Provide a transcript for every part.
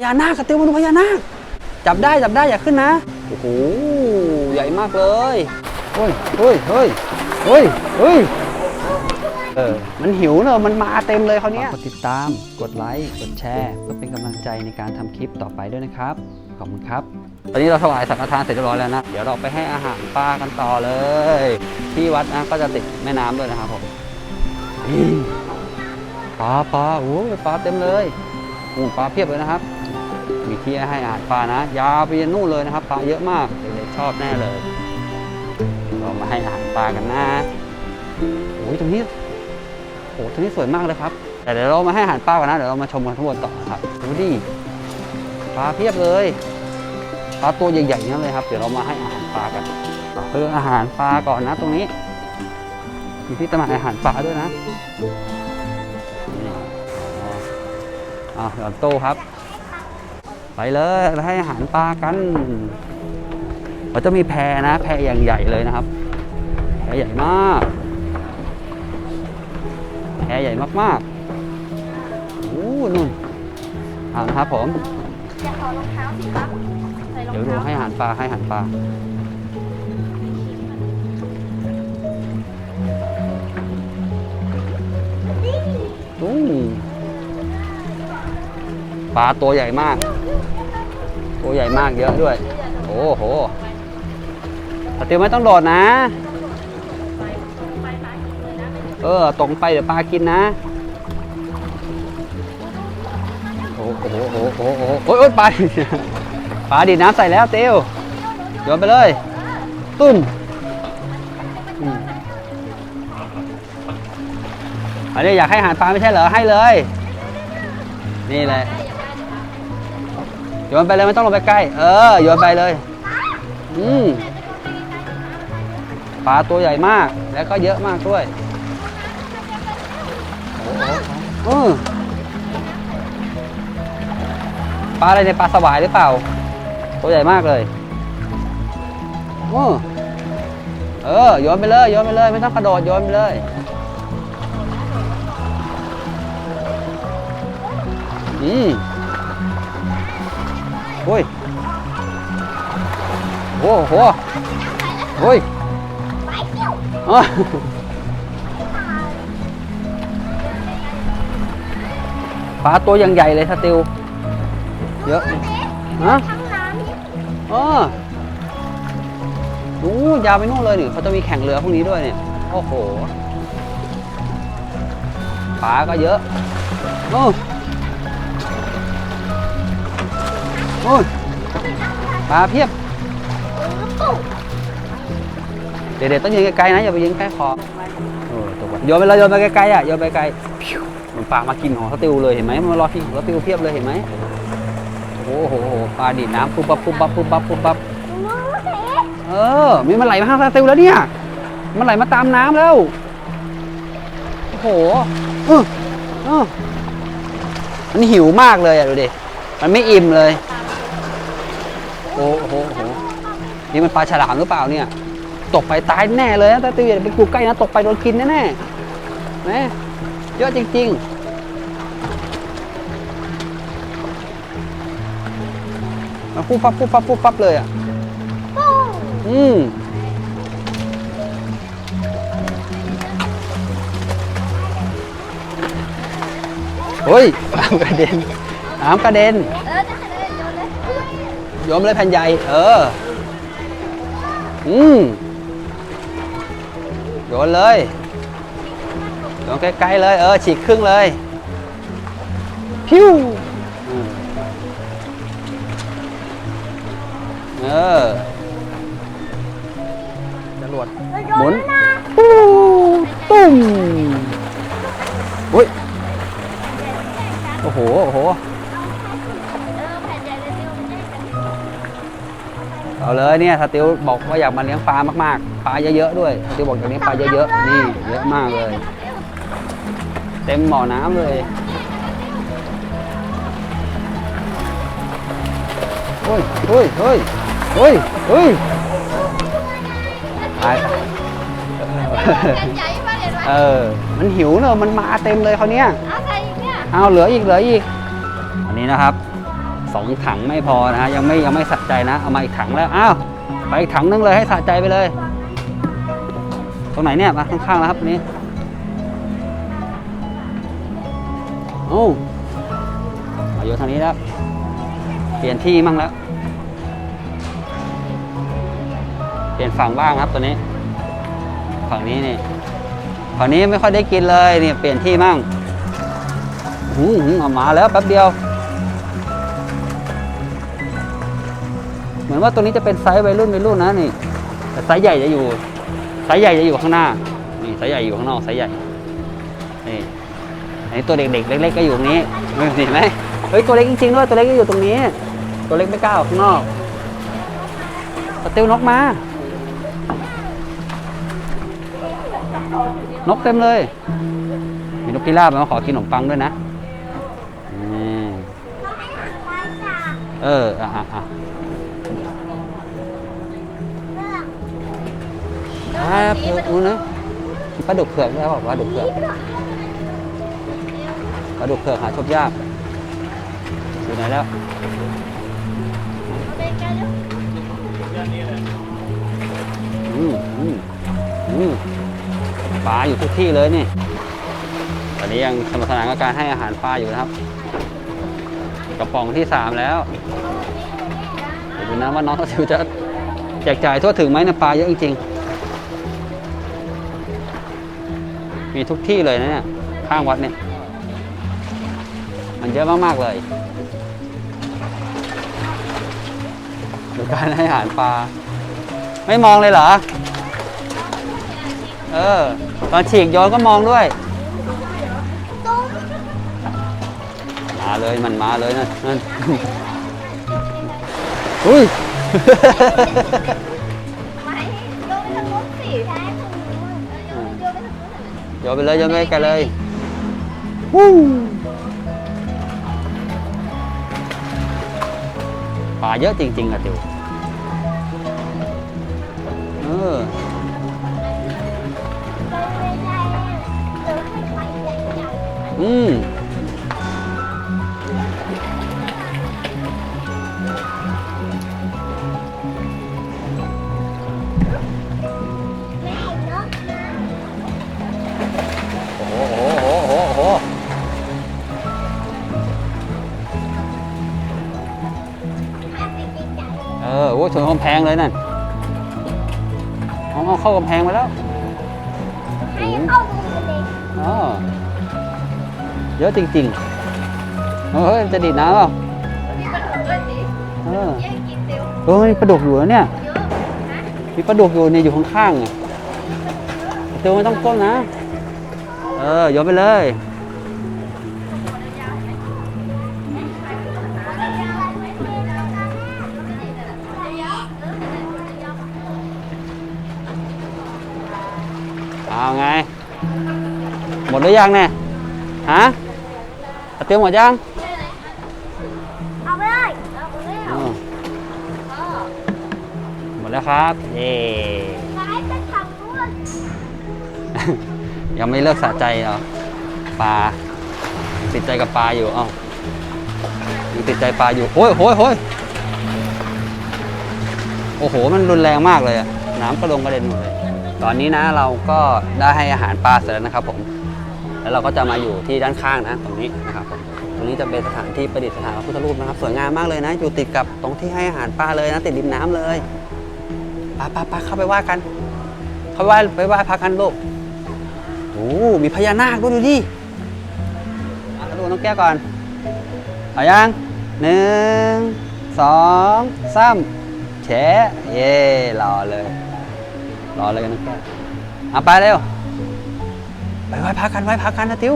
พญานาคกระติวมาดูพญานาค จับได้จับได้อย่าขึ้นนะ โอ้โห ใหญ่มากเลย เฮ้ย เฮ้ย เฮ้ย เฮ้ย เฮ้ย เออ มันหิวเนอะมันมาเต็มเลยคราวเนี้ย กดติดตาม กดไลค์ กดแชร์ เพื่อเป็นกำลังใจในการทำคลิปต่อไปด้วยนะครับ ขอบคุณครับ ตอนนี้เราถวายสังฆทานเสร็จเรียบร้อยแล้วนะ เดี๋ยวเราไปให้อาหารปลากันต่อเลย ที่วัดนะก็จะติดแม่น้ำด้วยนะครับผมนี่ปลาปลาโอ้ยปลาเต็มเลยโอ้ปลาเพียบเลยนะครับ มีที่ให้อาหารปลานะ ยาวไปยันนู่นเลยนะครับ ปลาเยอะมากเด็กๆชอบแน่เลยเรามาให้อาหารปลากันนะโอ้ยตรงนี้โอ้ตรงนี้สวยมากเลยครับ แต่เดี๋ยวเรามาให้อาหารปลากันนะ เดี๋ยวเรามาชมกันทั้งหมดต่อครับดูดิปลาเพียบเลยปลาตัวใหญ่ๆนั่นเลยครับ เดี๋ยวเรามาให้อาหารปลากันเพื่ออาหารปลาก่อนนะตรงนี้มีที่ตำหนักอาหารปลาด้วยนะอ๋ออ่าหย่อนโตครับ ไปเลยไปให้อาหารปลากันเราจะมีแพนะ แพอย่างใหญ่เลยนะครับ แพใหญ่มาก แพใหญ่มากๆโอ้นู่นเอานะครับผมอยากขอรองเท้าสิครับใส่รองเดี๋ยวดูเท้าให้อาหารปลาให้อาหารปลาอู้ปลาตัวใหญ่มาก ตัวใหญ่มากเยอะด้วย โอ้โหปติวไม่ต้องโดดนะ เออตรงไปเดี๋ยวปลากินนะ โอ้โหโอ้โหโอ้โหโอ้โหโอ้ยโอ้ยปลาปลาดีน้ำใส่แล้วเตียวโยนไปเลย ตุ้มอืมอันนี้อยากให้อาหารปลาไม่ใช่เหรอ ให้เลย นี่แหละ โยนไปเลยไม่ต้องลงไปใกล้ เออโยนไปเลย อืมปลาตัวใหญ่มากแล้วก็เยอะมากด้วยโอ้โหเอปลาอะไรในปลาสวายหรือเปล่า ตัวใหญ่มากเลยโอ้เออโยนไปเลยโยนไปเลย ไม่ต้องกระโดดโยนไปเลยอืม โอ้ยโอ้โหโอ้ยอ๋อปลาตัวยังใหญ่เลยสติว เยอะฮะอ๋อนู้ยาวไปนู่นเลยนี่เขาจะมีแข่งเรือพวกนี้ด้วยเนี่ย โอ้โห ปลาก็เยอะ โอ้ โอ้ยปลาเพียบปุ๊บเด็กๆต้องยืนไกลๆนะอย่าไปยืนใกล้คอเออตัวโยนไปเลยโยนไปไกลๆอะโยนไปไกลพิวมันปลามากินของสติวเลยเห็นไหมมันรอที่ของสติวเพียบเลยเห็นไหมโอ้โหปลาดีดน้ำปุ๊บปั๊บปุ๊บปั๊บปุ๊บปั๊บปุ๊บปั๊บเตะเออมีมันไหลมาทางสติวแล้วเนี่ย มันไหลมาตามน้ำแล้วโอ้โหเออเออมันหิวมากเลยอะดูดิมันไม่อิ่มเลย โอ้โหโอ้โหนี่มันปลาฉลามหรือเปล่าเนี่ย ตกไปตายแน่เลยนะตาติวอย่าไปกูใกล้นะตกไปโดนกินแน่ๆนะเยอะจริง ๆมันปุ๊บปั๊บปุ๊บปั๊บปุ๊บปั๊บเลยอะอืมเฮ้ยน้ำกระเด็นน้ำกระเด็น เออจะ โยมเลยแผ่นใหญ่ เออ อืมโยนเลยโยนใกล้ๆเลย เออ ฉีกครึ่งเลย พิ้วอเออจรวดหมุนปูตุ้มอุ้ย โอ้โห โอ้โห เอาเลยเนี่ยสติวบอกว่าอยากมาเลี้ยงปลามากๆปลาเยอะๆด้วยสติวบอกอยากเลี้ยงปลาเยอะๆนี่เยอะมากเลย เต็มหม้อน้ำเลยเฮ้ยเฮ้ยเฮ้ยเฮ้ยเฮ้ยตายแผ่นใหญ่มากเลยนะเออ มันหิวเนอะมันมาเต็มเลยเขาวเนี้ยเอาใส่อีกเนี่ยเอาเหลืออีกเหลืออีก อันนี้นะครับ สองถังไม่พอนะฮะยังไม่ยังไม่สะใจนะ เอามาอีกถังแล้วอ้าวไปอีกถังนึงเลยให้สะใจไปเลย ตรงไหนเนี่ยมาข้างๆแล้วครับนี่โอ้มาอยู่ทางนี้แล้วเปลี่ยนที่มั่งแล้ว เปลี่ยนฝั่งบ้างครับตัวนี้ ฝั่งนี้นี่ฝั่งนี้ไม่ค่อยได้กินเลยนี่เปลี่ยนที่มั่งหูหูเอามาแล้วแป๊บเดียว มือนว่าตัวนี้จะเป็นไซส์วัยรุ่นวัยรุ่นนะนี่ แต่ไซส์ใหญ่จะอยู่ ไซส์ใหญ่จะอยู่ข้างหน้า นี่ไซส์ใหญ่อยู่ข้างนอกไซส์ใหญ่ นี่ อันนี้ตัวเด็กๆ เล็ก ๆ ก็อยู่ตรงนี้เห็นไหมเฮ้ยตัวเล็กจริงๆด้วยตัวเล็กก็อยู่ตรงนี้ ตัวเล็กไม่กล้าออกข้างนอกสติลนกมา นกเต็มเลย มีนกพิราบมาขอกินขนมปังด้วยนะอืมเออ อะอะ อะครับเผือกนู้นะปลาดุกเผือกได้บอกว่าดุกเผือกปลาดุกเผือกหาชมยากอยู่ไหนแล้วอืมอืมอืมปลาอยู่ทุกที่เลยนี่ตอนนี้ยังสนุกสนานกับการให้อาหารปลาอยู่นะครับ กระป๋องที่สามแล้วเดี๋ยวดูนะว่าน้องทัศิวจะแจกจ่ายทั่วถึงไหมนะปลาเยอะจริงๆ มีทุกที่เลยนะเนี่ย ข้างวัดเนี่ย มันเยอะมาก ๆ เลยดูการให้อาหารปลา ไม่มองเลยเหรอ เออ ตอนฉีกโยนก็มองด้วย มาเลยมันมาเลยนั่นนั่นอุ้ย ไม่โดนไปทางนู้นสิ แท้โดนไปทางนู้นโยนไปเลยโยนไปไกันเลยวู้ปลาเยอะจริงๆอะติวเอออืม เอาเอาเข้ากำแพงมาแล้วให้เข้าดูเลยอ๋อเยอะจริงๆเฮ้ยจะดีดน้ำเปล่ามีปลาดุกด้วยสิเออแย่งกินเร็วเออมีปลาดุกอยู่แล้วเนี่ย เยอะนะมีปลาดุกอยู่เนี่ยอยู่ข้างๆอะเตัวไม่ต้องก้มนะ เออโยนไปเลย ไง หมดหรือยังเนี่ยฮะเตรียมหมดยังเอาไปเลยเอาไปเลยอืมหมดแล้วครับเย่ซ้ายจะทำนู่นยังไม่เลิกสะใจเหรอปลาติดใจกับปลาอยู่เอ้ายังติดใจปลาอยู่โอ้ยโอ้ยโอ้ยโอ้โห มันรุนแรงมากเลยอะน้ำกระลงกระเด็นหมดเลย ตอนนี้นะเราก็ได้ให้อาหารปลาเสร็จแล้วนะครับผม แล้วเราก็จะมาอยู่ที่ด้านข้างนะตรงนี้นะครับผมตรงนี้จะเป็นสถานที่ประดิษฐานพระพุทธรูปนะครับ สวยงามมากเลยนะ อยู่ติดกับตรงที่ให้อาหารปลาเลยนะติดริมน้ำเลยปลาปลาปลาเข้าไปไหว้กัน เข้าไปไหว้ไปไหว้พระกันลูกโอ้มีพญานาคด้วยดูดิอะดูน้องแก้วก่อนเอายังหนึ่งสองสามแฉเย่รอเลย รอเลยน้องแกเอาไปเร็วไปไหว้พระกันไหว้พระกันนะติว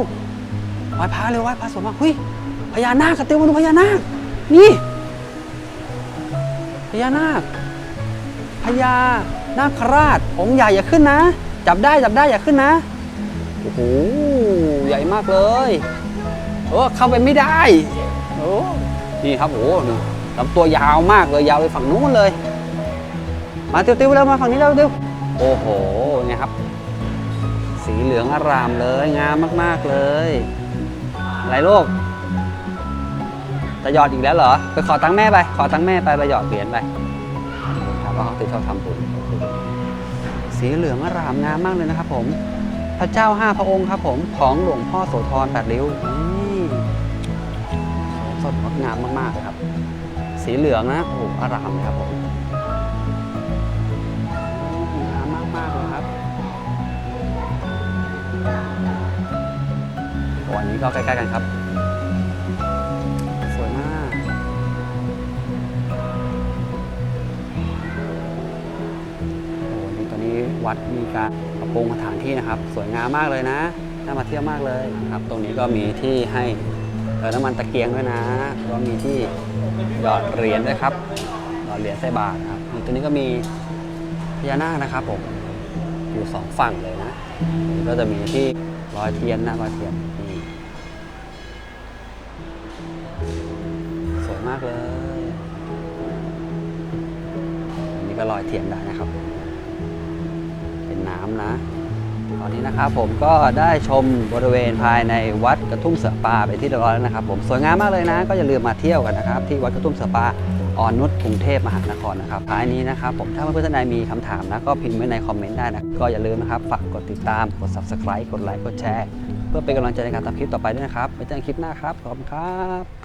ไหว้พระเร็วไหว้พระสวยมากหุยพญานาคกับติวมาดูพญานาค นี่ พญานาคพญานาคราชองค์ใหญ่อย่าขึ้นนะ จับได้จับได้อย่าขึ้นนะโอ้โหใหญ่มากเลยโอ้เข้าไปไม่ได้โอ้นี่ครับโอ้นี่ลำตัวยาวมากเลยยาวไปฝั่งนู้นเลย มาติวติวๆแล้วมาฝั่งนี้แล้วติว โอ้โหเนี่ยครับ สีเหลืองอารามเลย งามมากๆเลยอะไรลูกจะหยอดอีกแล้วเหรอ ไปขอตังค์แม่ไป ขอตังค์แม่ไปไปหยอดเหรียญไปครับเพราะเขาติดชอบทำบุญสีเหลืองอร่ามงามมากเลยนะครับผม พระเจ้าห้าพระองค์ครับผมของหลวงพ่อโสธรแปดริ้วนี่สดงดงามมากๆเลยครับ สีเหลืองนะโอ้โหอร่ามเลยครับผม โอ้อันนี้ก็ใกล้ๆกันครับ สวยมาก โอ้โหนี่ตอนนี้วัดมีการปรับปรุงสถานที่นะครับ สวยงามมากเลยนะ น่ามาเที่ยวมากเลยครับ ตรงนี้ก็มีที่ให้เติมน้ำมันตะเกียงด้วยนะก็มีที่หยอดเหรียญด้วยครับ หยอดเหรียญใส่บาทครับตัวนี้ก็มีพญานาคนะครับผม อยู่สองฝั่งเลยนะ ก็จะมีที่รอยเทียนนะรอยเทียนากเลยอันนี้ก็ลอยเทียนได้นะครับ เป็นน้ำนะ ตอนนี้นะครับผมก็ได้ชมบริเวณภายในวัดกระทุ่มเสือปลาไปที่เรียบร้อยแล้วนะครับ ผมสวยงามมากเลยนะ ก็อย่าลืมมาเที่ยวกันนะครับ ที่วัดกระทุ่มเสือปลาอ่อนนุชกรุงเทพมหานครนะครับท้ายนี้นะครับผมถ้าเพื่อนๆท่านใดมีคำถามนะก็พิมพ์ไว้ในคอมเมนต์ได้นะก็อย่าลืมนะครับฝากกดติดตามกด subscribe กดไลค์กดแชร์ เพื่อเป็นกำลังใจในการทำคลิปต่อไปด้วยนะครับไว้เจอกันคลิปหน้าครับขอบคุณครับ